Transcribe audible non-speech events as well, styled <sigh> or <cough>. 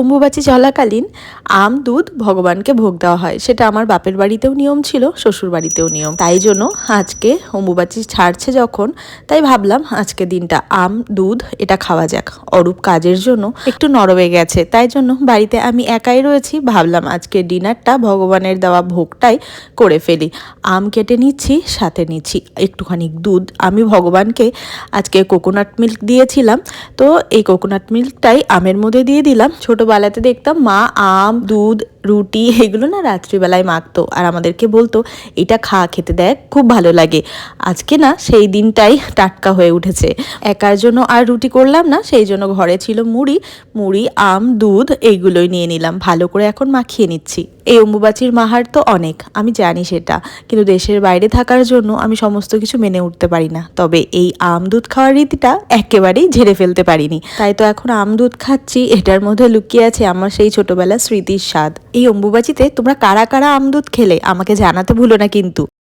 অম্বুবাচী চলাকালীন আম, দুধ ভগবানকে ভোগ দেওয়া হয়। সেটা আমার বাপের বাড়িতেও নিয়ম ছিল, শ্বশুর বাড়িতেও নিয়ম। তাই জন্য আজকে অম্বুবাচী ছাড়ছে যখন, তাই ভাবলাম আজকে দিনটা আম, দুধ এটা খাওয়া যাক। অরূপ কাজের জন্য একটু নরমে গেছে। তাই জন্য বাড়িতে আমি একাই রয়েছি। ভাবলাম আজকে ডিনারটা ভগবানের দেওয়া ভোগটাই করে ফেলি। আম কেটে নিচ্ছি, সাথে নিচ্ছি একটুখানি দুধ। আমি ভগবানকে আজকে কোকোনাট মিল্ক দিয়েছিলাম। তো এই কোকোনাট মিল্কটাই আমের মধ্যে দিয়ে দিলাম। ছোটোবেলাতে দেখতাম মা আম দুধ রুটি <laughs> এগুলো না রাত্রিবেলায় মাখতো। আর আমাদেরকে বলতো, এটা খা, খেতে দেখ, খুব ভালো লাগে। আজকে না সেই দিনটাই <laughs> টাটকা হয়ে উঠেছে। একার জন্য আর রুটি করলাম না, সেই জন্য ঘরে ছিল মুড়ি মুড়ি, আম, দুধ এইগুলোই নিয়ে নিলাম। ভালো করে এখন মাখিয়ে নিচ্ছি। এই অম্বুবাচীর মাহার তো অনেক, আমি জানি সেটা। কিন্তু দেশের বাইরে থাকার জন্য আমি সমস্ত কিছু মেনে উঠতে পারি না। তবে এই আম, দুধ খাওয়ার রীতিটা একেবারেই ঝেড়ে ফেলতে পারিনি। তাই তো এখন আম, দুধ খাচ্ছি, এটার মধ্যে লুকিয়ে আছে আমার সেই ছোটবেলার স্মৃতির স্বাদ। এই অম্বুবাচিতে তোমরা কারা কারা আম দুধ খেলে? আমাকে জানাতে ভুলো না কিন্তু।